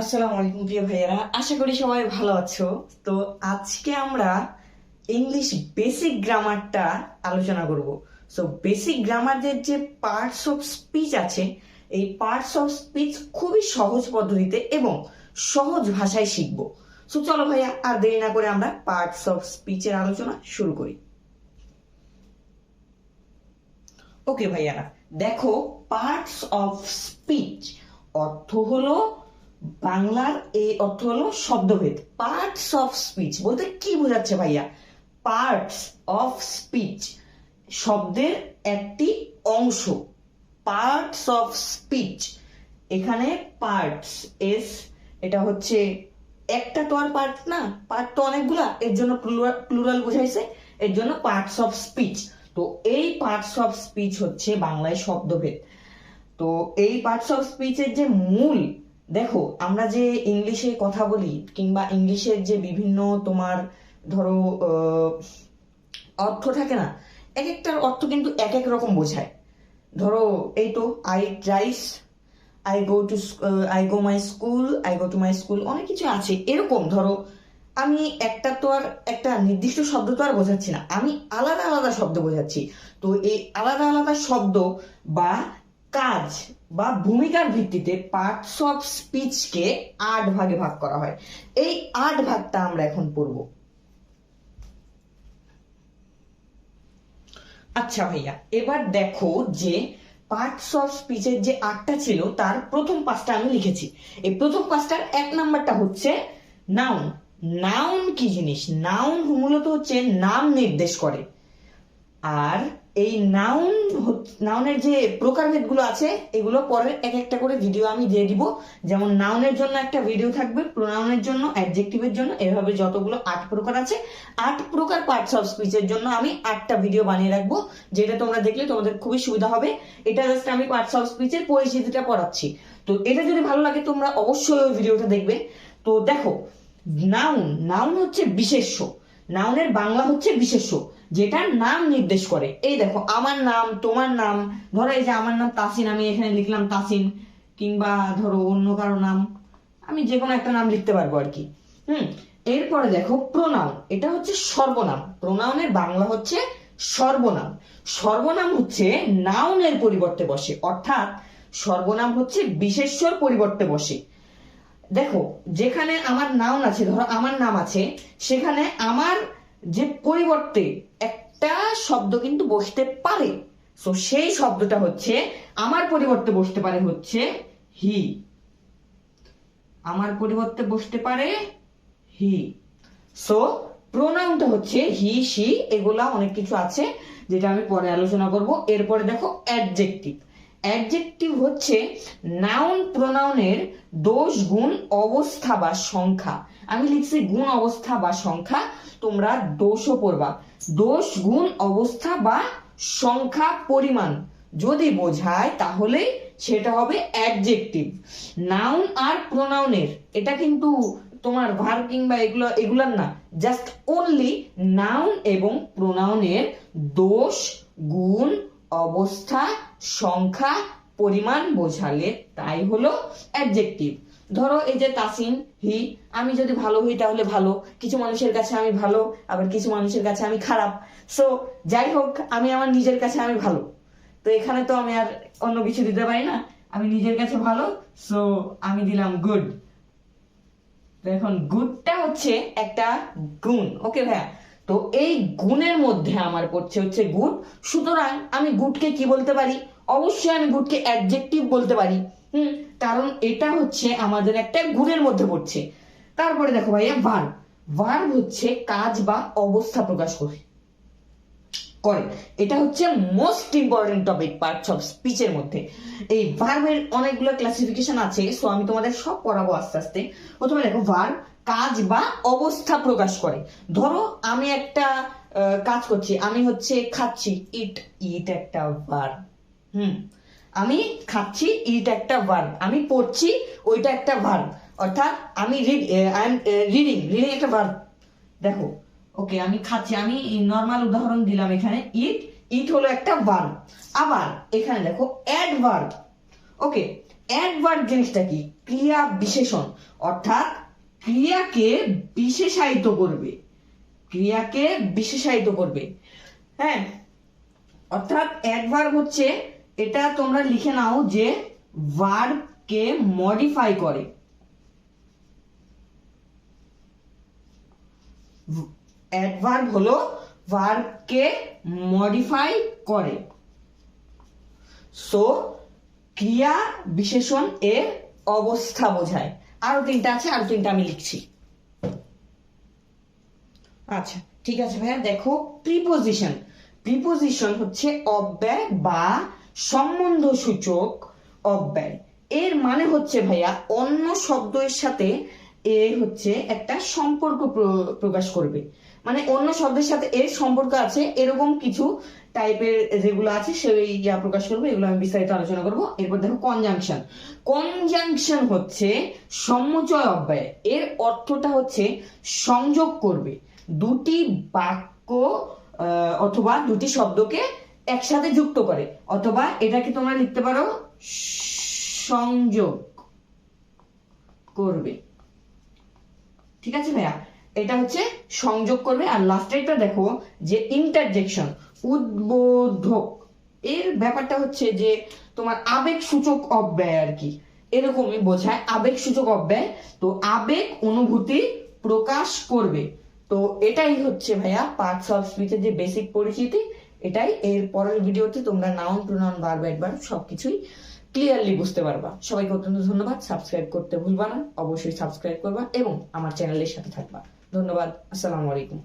আসসালামু আলাইকুম, প্রিয় ভাইয়েরা। আশা করি সবাই ভালো আছো। তো আজকে আমরা ইংলিশ বেসিক গ্রামারটা আলোচনা করব। সো বেসিক গ্রামারের যে পার্টস অফ স্পিচ আছে, এই পার্টস অফ স্পিচ খুবই সহজ পদ্ধতিতে এবং সহজ ভাষায় শিখব। সো চলো ভাইয়া, আর দেরি না করে আমরা পার্টস অফ স্পিচের আলোচনা শুরু করি। ওকে ভাইয়ারা, দেখো পার্টস অফ স্পিচ অর্থ হলো বাংলার এই অর্থ হলো শব্দভেদ পার্টস অফ স্পিচ বলতে কি বোঝাচ্ছে ভাইয়া? পার্টস অফ স্পিচ শব্দের একটি অংশ পার্টস অফ স্পিচ এখানে পার্টস এস এটা হচ্ছে একটা তো আর পার্ট না পার্ট তো অনেকগুলা, এর জন্য প্লুরাল বোঝাইছে, এর জন্য পার্টস অফ স্পিচ তো এই পার্টস অফ স্পিচ হচ্ছে বাংলায় শব্দভেদ। তো এই পার্টস অফ স্পিচের যে মূল দেখো, আমরা যে ইংলিশে কথা বলি কিংবা ইংলিশের যে বিভিন্ন তোমার ধরো অর্থ থাকে না এক একটার অর্থ কিন্তু এক এক রকম বোঝায়। ধরো, এই তো I rise I go to I go my school I go to my school অনেক কিছু আছে। এরকম, ধরো, আমি একটা তো আর, একটা নির্দিষ্ট শব্দ তো আর বোঝাচ্ছি না, আমি আলাদা আলাদা শব্দ বোঝাচ্ছি। তো এই আলাদা আলাদা শব্দ বা কাজ বা ভূমিকার ভিত্তিতে পার্টস অফ স্পিচকে আট ভাগে ভাগ করা হয়। এই আট ভাগটা আমরা এখন পড়ব। আচ্ছা ভাইয়া, এবার দেখো যে পার্টস অফ স্পিচের যে আটটা ছিল, তার প্রথম পাঁচটা আমি লিখেছি। এই প্রথম পাঁচটার এক নাম্বারটা হচ্ছে নাউন নাউন কি জিনিস? নাউন মূলত হচ্ছে নাম নির্দেশ করে। আর এই নাউন নাউনের যে প্রকারভেদগুলো আছে, এগুলো পরে এক একটা করে ভিডিও আমি দিয়ে দিব। যেমন নাউনের জন্য একটা ভিডিও থাকবে প্রোনাউনের জন্য অ্যাডজেক্টিভের জন্য, এভাবে যতগুলো আট প্রকার আছে, আট প্রকার পার্টস অফ স্পিচের জন্য আমি আটটা ভিডিও বানিয়ে রাখব, যেটা তোমরা দেখলে তোমাদের খুবই সুবিধা হবে। এটা জাস্ট আমি পার্টস অফ স্পিচের পরিচিতিটা পড়াচ্ছি। তো এটা যদি ভালো লাগে তোমরা অবশ্যই ওই ভিডিওটা দেখবে। তো দেখো নাউন নাউন হচ্ছে বিশেষ্য। নাউনের বাংলা হচ্ছে বিশেষ্য যেটা নাম নির্দেশ করে। এই দেখো, আমার নাম, তোমার নাম, ধরো এই যে আমার নাম তাসিন, আমি এখানে লিখলাম তাসিন, কিংবা ধরো অন্য কারও নাম, আমি যে কোনো একটা নাম লিখতে পারব আর কি। হুম, এরপরে দেখো প্রোনাউন, এটা হচ্ছে সর্বনাম। প্রোনাউনের বাংলা হচ্ছে সর্বনাম। সর্বনাম হচ্ছে নাউনের পরিবর্তে বসে, অর্থাৎ সর্বনাম হচ্ছে বিশেষ্যর পরিবর্তে বসে। দেখো, যেখানে আমার নাউন আছে, ধরো আমার নাম আছে, সেখানে আমার যে পরিবর্তে একটা শব্দ কিন্তু বসতে পারে। সো সেই শব্দটা হচ্ছে, আমার পরিবর্তে বসতে পারে হচ্ছে হি আমার পরিবর্তে বসতে পারে হি সো প্রোনাউনটা হচ্ছে হি সি এগুলা অনেক কিছু আছে, যেটা আমি পরে আলোচনা করব। এরপরে দেখো অ্যাডজেক্টিভ অ্যাডজেক্টিভ হচ্ছে নাউন প্রোনাউনের দোষ গুণ অবস্থা বা সংখ্যা। আমি লিখছি গুণ অবস্থা বা সংখ্যা, তোমরা দোষও পড়বা। দোষ গুণ অবস্থা বা সংখ্যা পরিমাণ। যদি বোঝায় তাহলে সেটা হবে অ্যাডজেক্টিভ। নাউন আর প্রোনাউনের এটা কিন্তু তোমার ভার কিংবা এগুলো, এগুলার না। জাস্ট অনলি নাউন এবং প্রোনাউনের দোষ গুণ অবস্থা, সংখ্যা, পরিমাণ বোঝালে তাই হলো অ্যাডজেক্টিভ ধরো এই যে তাসিন, হি, আমি যদি ভালো হই তাহলে ভালো, কিছু মানুষের কাছে আমি ভালো, আবার কিছু মানুষের কাছে আমি খারাপ। সো যাই হোক, আমি আমার নিজের কাছে আমি ভালো। তো এখানে তো আমি আর অন্য কিছু দিতে পারি না। আমি নিজের কাছে ভালো সো আমি দিলাম গুড এখন গুডটা হচ্ছে একটা গুণ ওকে ভাইয়া? তো এই গুণের মধ্যে আমার পড়ছে হচ্ছে গুড সুতরাং আমি গুডকে কি বলতে পারি? অবশ্যই আমি গুডকে অ্যাডজেক্টিভ বলতে পারি। হুম, কারণ এটা হচ্ছে আমাদের একটা গুণের মধ্যে পড়ছে। তারপরে দেখো ভাইয়া ভার্ব ভার্ব হচ্ছে কাজ বা অবস্থা প্রকাশ করে। করে। এটা হচ্ছে most important topic parts of স্পিচের মধ্যে। এই ভার্বের অনেকগুলো ক্লাসিফিকেশন আছে সো আমি তোমাদের সব পড়াবো আস্তে আস্তে। প্রথমে দেখো ভার্ব কাজ বা অবস্থা প্রকাশ করে। ধরো, আমি একটা কাজ করছি। আমি হচ্ছে খাচ্ছি। ইট ইট একটা ভার্ব। হুম। আমি খাচ্ছি, ইট একটা ভার্ব। আমি পড়ছি, ওইটা একটা ভার্ব। অর্থাৎ আমি read I am reading reading একটা ভার্ব। দেখো, ওকে, আমি খাচ্ছি। আমি নর্মাল উদাহরণ দিলাম এখানে। ইট ইট হলো একটা ভার্ব। আবার এখানে দেখো ad adverb okay ad adverb জিনিসটা কি? ক্রিয়া বিশেষণ। অর্থাৎ ক্রিয়াকে বিশেষায়িত করবে। ক্রিয়াকে বিশেষায়িত করবে। হ্যাঁ? অর্থাৎ অ্যাডভার্ব হচ্ছে এটা তোমরা লিখে নাও যে ভার্বকে মডিফাই করে। অ্যাডভার্ব হলো ভার্বকে মডিফাই করে। সো ক্রিয়া বিশেষণ এর অবস্থা বোঝায়। আরও তিনটা আছে, আরও তিনটা আমি লিখছি। আচ্ছা ঠিক আছে ভাইয়া, দেখো প্রিপোজিশন প্রিপোজিশন হচ্ছে অব্যয় বা সম্বন্ধ সূচক অব্যয়। এর মানে হচ্ছে ভাইয়া, অন্য শব্দের সাথে এ হচ্ছে একটা সম্পর্ক প্র- প্রকাশ করবে। মানে অন্য শব্দের সাথে এর সম্পর্ক আছে, এরকম কিছু টাইপের যেগুলো আছে, সেই ইয়া প্রকাশ করবে, এগুলো আমি বিস্তারিত আলোচনা করব। এরপর দেখো কনজাংশন কনজাংশন হচ্ছে সমুচয় অব্যয়। এর অর্থটা হচ্ছে সংযোগ করবে। দুটি বাক্য অথবা দুটি শব্দকে একসাথে যুক্ত করে। অথবা এটাকে তোমরা লিখতে পারো, সংযোগ করবে। ঠিক আছে ভাইয়া? এটা হচ্ছে সংযোগ করবে আর লাস্টেরটা দেখো যে ইন্টারজেকশন উদ্বোধক। এর ব্যাপারটা হচ্ছে যে তোমার আবেগ সূচক অব্যয় আর কি। এরকমই বোঝায় আবেগ সূচক অব্যয়। তো আবেগ অনুভূতি প্রকাশ করবে। তো এটাই হচ্ছে ভাইয়া পার্টস অফ স্পিচের যে বেসিক পরিচিতি। এটাই এর পরের ভিডিওতে তোমরা নাউন প্রোনাউন বার ব্যাটবার সবকিছুই ক্লিয়ারলি বুঝতে পারবা। সবাইকে অত্যন্ত ধন্যবাদ। সাবস্ক্রাইব করতে ভুলবা না। অবশ্যই সাবস্ক্রাইব করবা এবং আমার চ্যানেলের সাথে থাকবা। ধন্যবাদ। আসসালামু আলাইকুম।